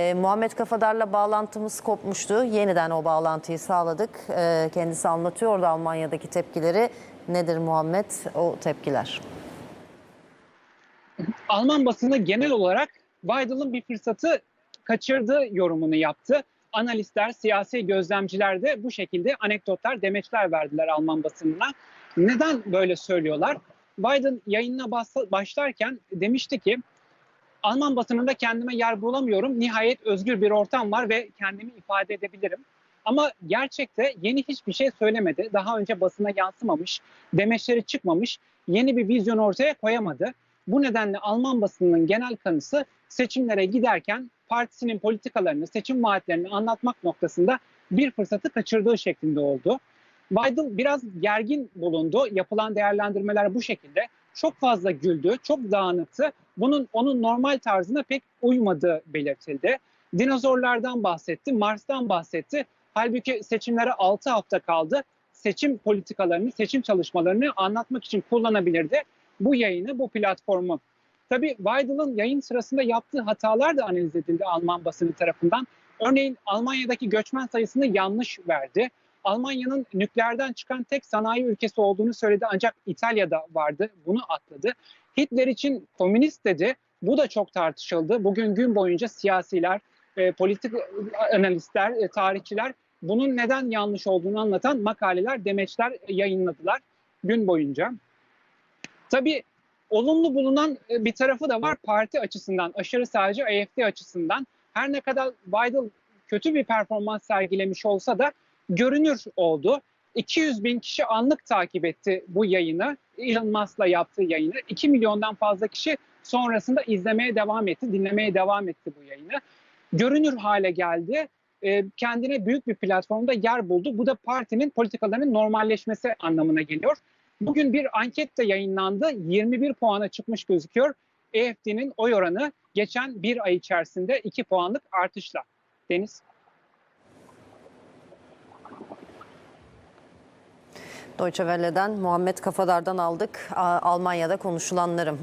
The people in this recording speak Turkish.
E, Muhammed Kafadar'la bağlantımız kopmuştu. Yeniden o bağlantıyı sağladık. E, kendisi anlatıyordu Almanya'daki tepkileri. Nedir Muhammed o tepkiler? Alman basını genel olarak Weidel'ın bir fırsatı kaçırdığı yorumunu yaptı. Analistler, siyasi gözlemciler de bu şekilde anekdotlar, demeçler verdiler Alman basınına. Neden böyle söylüyorlar? Biden yayınına başlarken demişti ki Alman basınında kendime yer bulamıyorum. Nihayet özgür bir ortam var ve kendimi ifade edebilirim. Ama gerçekte yeni hiçbir şey söylemedi. Daha önce basına yansımamış, demeçleri çıkmamış, yeni bir vizyon ortaya koyamadı. Bu nedenle Alman basınının genel kanısı seçimlere giderken partisinin politikalarını, seçim vaatlerini anlatmak noktasında bir fırsatı kaçırdığı şeklinde oldu. Biden biraz gergin bulundu. Yapılan değerlendirmeler bu şekilde. Çok fazla güldü, çok dağınıktı. Bunun onun normal tarzına pek uymadığı belirtildi. Dinozorlardan bahsetti, Mars'tan bahsetti. Halbuki seçimlere 6 hafta kaldı. Seçim politikalarını, seçim çalışmalarını anlatmak için kullanabilirdi bu yayını, bu platformu. Tabii Weidel'ın yayın sırasında yaptığı hatalar da analiz edildi Alman basını tarafından. Örneğin Almanya'daki göçmen sayısını yanlış verdi. Almanya'nın nükleerden çıkan tek sanayi ülkesi olduğunu söyledi ancak İtalya'da vardı. Bunu atladı. Hitler için komünist dedi. Bu da çok tartışıldı. Bugün gün boyunca siyasiler, e, politik analistler, e, tarihçiler bunun neden yanlış olduğunu anlatan makaleler, demeçler yayınladılar gün boyunca. Tabii olumlu bulunan e, bir tarafı da var parti açısından, aşırı sağcı AFD açısından. Her ne kadar Biden kötü bir performans sergilemiş olsa da görünür oldu. 200 bin kişi anlık takip etti bu yayını. Elon Musk'la yaptığı yayını. 2 milyondan fazla kişi sonrasında izlemeye devam etti, dinlemeye devam etti bu yayını. Görünür hale geldi. E, Kendine büyük bir platformda yer buldu. Bu da partinin politikalarının normalleşmesi anlamına geliyor. Bugün bir anket de yayınlandı. 21 puana çıkmış gözüküyor. AFD'nin oy oranı geçen bir ay içerisinde 2 puanlık artışla. Deniz. Deutsche Welle'den Muhammed Kafadar'dan aldık Almanya'da konuşulanlarım.